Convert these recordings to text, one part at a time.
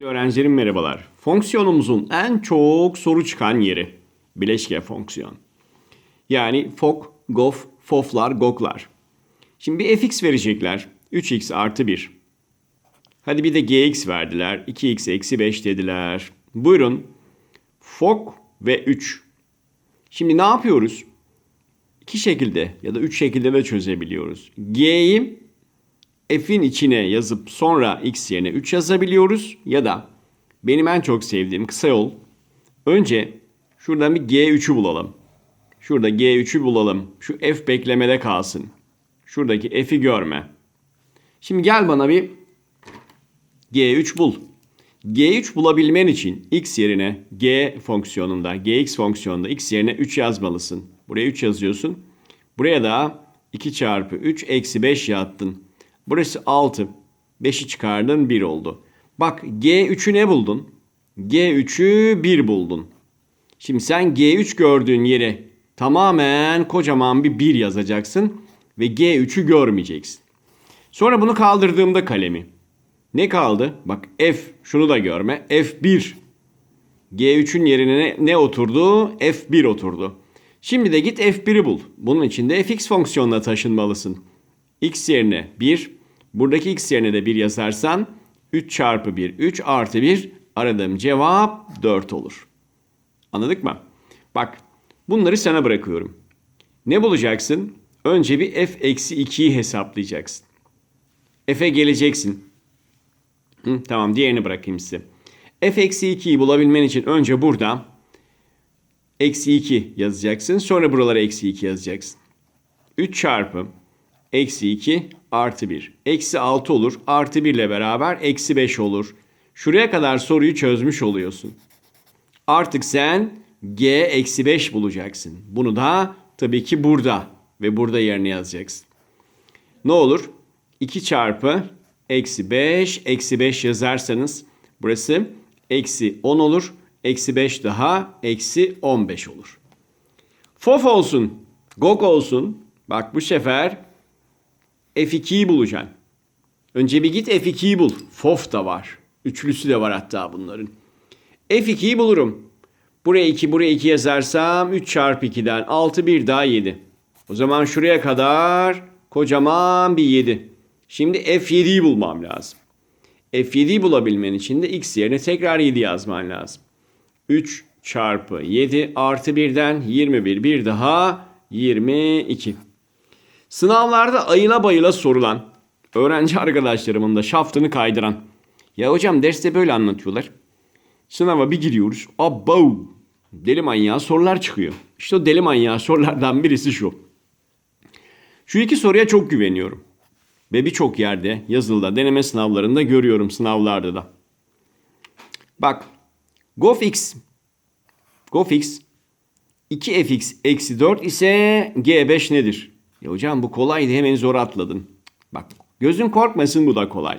Öğrencilerim merhabalar. Fonksiyonumuzun en çok soru çıkan yeri. Bileşke fonksiyon. Yani fok, gof, foflar, goklar. Şimdi bir fx verecekler. 3x artı 1. Hadi bir de gx verdiler. 2x eksi 5 dediler. Buyurun. Fok ve 3. Şimdi ne yapıyoruz? İki şekilde ya da üç şekilde de çözebiliyoruz. G'yi f'in içine yazıp sonra x yerine 3 yazabiliyoruz. Ya da benim en çok sevdiğim kısa yol. Önce şuradan bir G3'ü bulalım. Şurada G3'ü bulalım. Şu f beklemede kalsın. Şuradaki f'i görme. Şimdi gel bana bir G3 bul. G3 bulabilmen için x yerine g fonksiyonunda, gx fonksiyonunda x yerine 3 yazmalısın. Buraya 3 yazıyorsun. Buraya da 2 çarpı 3 eksi 5 yattın. Burası 6. 5'i çıkardın 1 oldu. Bak G3'ü ne buldun? G3'ü 1 buldun. Şimdi sen G3 gördüğün yere tamamen kocaman bir 1 yazacaksın ve G3'ü görmeyeceksin. Sonra bunu kaldırdığımda kalemi. Ne kaldı? Bak F şunu da görme. F1. G3'ün yerine ne, ne oturdu? F1 oturdu. Şimdi de git F1'i bul. Bunun için de fx fonksiyonuna taşınmalısın. x yerine 1. Buradaki x yerine de 1 yazarsan 3 çarpı 1 3 artı 1 aradığım cevap 4 olur. Anladık mı? Bak bunları sana bırakıyorum. Ne bulacaksın? Önce bir f eksi 2'yi hesaplayacaksın. F'e geleceksin. Hı, tamam diğerini bırakayım size. f eksi 2'yi bulabilmen için önce burada eksi 2 yazacaksın. Sonra buralara eksi 2 yazacaksın. 3 çarpı eksi 2 artı 1. Eksi 6 olur. Artı 1 ile beraber eksi 5 olur. Şuraya kadar soruyu çözmüş oluyorsun. Artık sen g eksi 5 bulacaksın. Bunu da tabii ki burada ve burada yerine yazacaksın. Ne olur? 2 çarpı eksi 5 eksi 5 yazarsanız burası eksi 10 olur. Eksi 5 daha eksi 15 olur. Fof olsun, gok olsun. Bak bu sefer F2'yi bulacaksın. Önce bir git F2'yi bul. Fof da var. Üçlüsü de var hatta bunların. F2'yi bulurum. Buraya 2, buraya 2 yazarsam 3 çarpı 2'den 6 bir daha 7. O zaman şuraya kadar kocaman bir 7. Şimdi F7'yi bulmam lazım. F7'yi bulabilmen için de x yerine tekrar 7 yazman lazım. 3 çarpı 7 artı 1'den 21 bir daha 22. Sınavlarda ayıla bayıla sorulan, öğrenci arkadaşlarımın da şaftını kaydıran. Ya hocam derste böyle anlatıyorlar. Sınava bir giriyoruz. Abba deli manyağı sorular çıkıyor. İşte o deli manyağı sorulardan birisi şu. Şu iki soruya çok güveniyorum. Ve birçok yerde yazılıda deneme sınavlarında görüyorum sınavlarda da. Bak GoFix GoFix 2fx eksi 4 ise g5 nedir? Ya hocam bu kolaydı hemen zor atladın. Bak gözün korkmasın bu da kolay.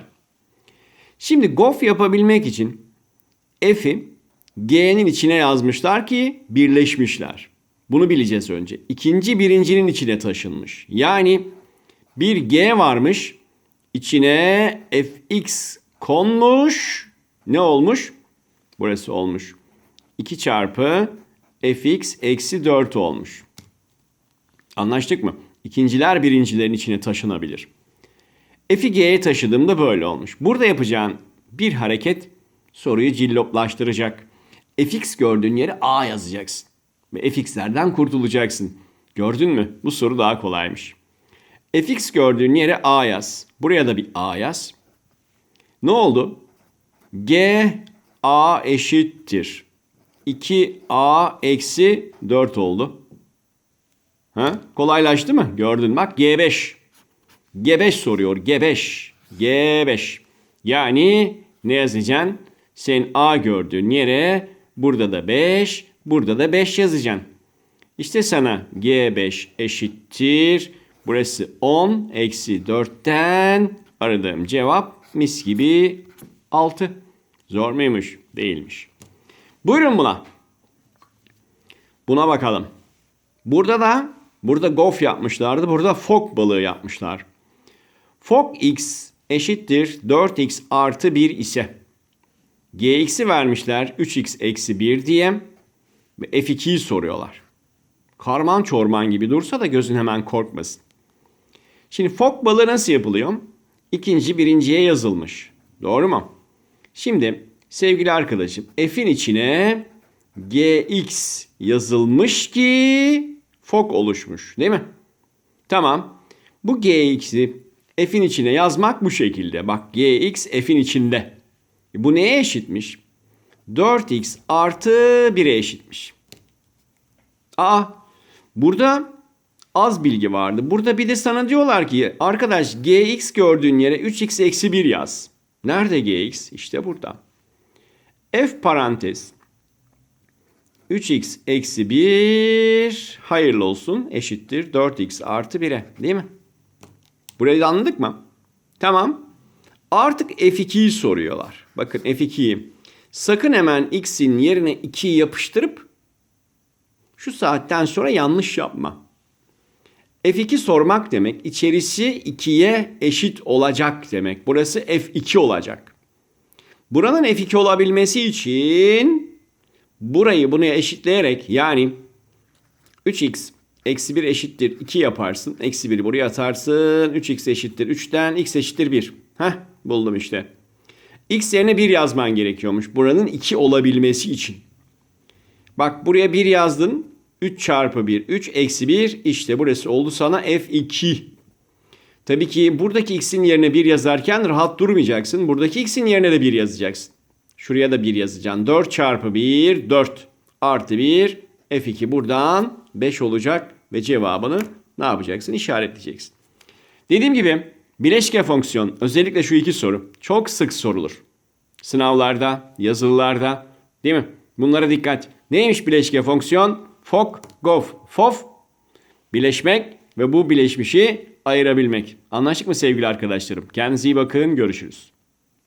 Şimdi gof yapabilmek için f'i g'nin içine yazmışlar ki birleşmişler. Bunu bileceğiz önce. İkinci birincinin içine taşınmış. Yani bir g varmış. içine fx konmuş. Ne olmuş? Burası olmuş. 2 çarpı fx eksi 4 olmuş. Anlaştık mı? İkinciler birincilerin içine taşınabilir. F'i G'ye taşıdığımda böyle olmuş. Burada yapacağın bir hareket soruyu cilloplaştıracak. fx gördüğün yere a yazacaksın. Ve fx'lerden kurtulacaksın. Gördün mü? Bu soru daha kolaymış. fx gördüğün yere a yaz. Buraya da bir a yaz. Ne oldu? g a eşittir. 2a eksi 4 oldu. Ha? Kolaylaştı mı? Gördün bak G5. G5 soruyor. G5. G5. Yani ne yazacaksın? Sen A gördüğün yere burada da 5, burada da 5 yazacaksın. İşte sana G5 eşittir. Burası 10 eksi 4'ten aradığım cevap mis gibi 6. Zor muymuş? Değilmiş. Buyurun buna. Buna bakalım. Burada da burada gof yapmışlardı. Burada fok balığı yapmışlar. Fok x eşittir 4x artı 1 ise gx'i vermişler 3x eksi 1 diye ve f2'yi soruyorlar. Karman çorman gibi dursa da gözün hemen korkmasın. Şimdi fok balığı nasıl yapılıyor? İkinci birinciye yazılmış. Doğru mu? Şimdi sevgili arkadaşım f'in içine gx yazılmış ki fok oluşmuş değil mi? Tamam. Bu gx'i f'in içine yazmak bu şekilde. Bak gx f'in içinde. Bu neye eşitmiş? 4x artı 1'e eşitmiş. Aa burada az bilgi vardı. Burada bir de sana diyorlar ki arkadaş gx gördüğün yere 3x eksi 1 yaz. Nerede gx? İşte burada. f parantez 3x eksi 1 hayırlı olsun eşittir 4x artı 1'e değil mi? Burayı da anladık mı? Tamam. Artık f2'yi soruyorlar. Bakın f2'yi. Sakın hemen x'in yerine 2'yi yapıştırıp şu saatten sonra yanlış yapma. F2 sormak demek içerisi 2'ye eşit olacak demek. Burası F2 olacak. Buranın F2 olabilmesi için burayı bunu eşitleyerek yani 3x eksi 1 eşittir 2 yaparsın. Eksi 1'i buraya atarsın. 3x eşittir 3'ten x eşittir 1. Heh buldum işte. x yerine 1 yazman gerekiyormuş. Buranın 2 olabilmesi için. Bak buraya 1 yazdın. 3 çarpı 1. 3 eksi 1. İşte burası oldu sana F2. Tabii ki buradaki x'in yerine 1 yazarken rahat durmayacaksın. Buradaki x'in yerine de 1 yazacaksın. Şuraya da 1 yazacaksın. 4 çarpı 1 4 artı 1 F2 buradan 5 olacak ve cevabını ne yapacaksın? İşaretleyeceksin. Dediğim gibi bileşke fonksiyon özellikle şu iki soru çok sık sorulur. Sınavlarda, yazılılarda değil mi? Bunlara dikkat. Neymiş bileşke fonksiyon? Fok, gof, fof. Bileşmek ve bu bileşmişi ayırabilmek. Anlaştık mı sevgili arkadaşlarım? Kendinize iyi bakın. Görüşürüz.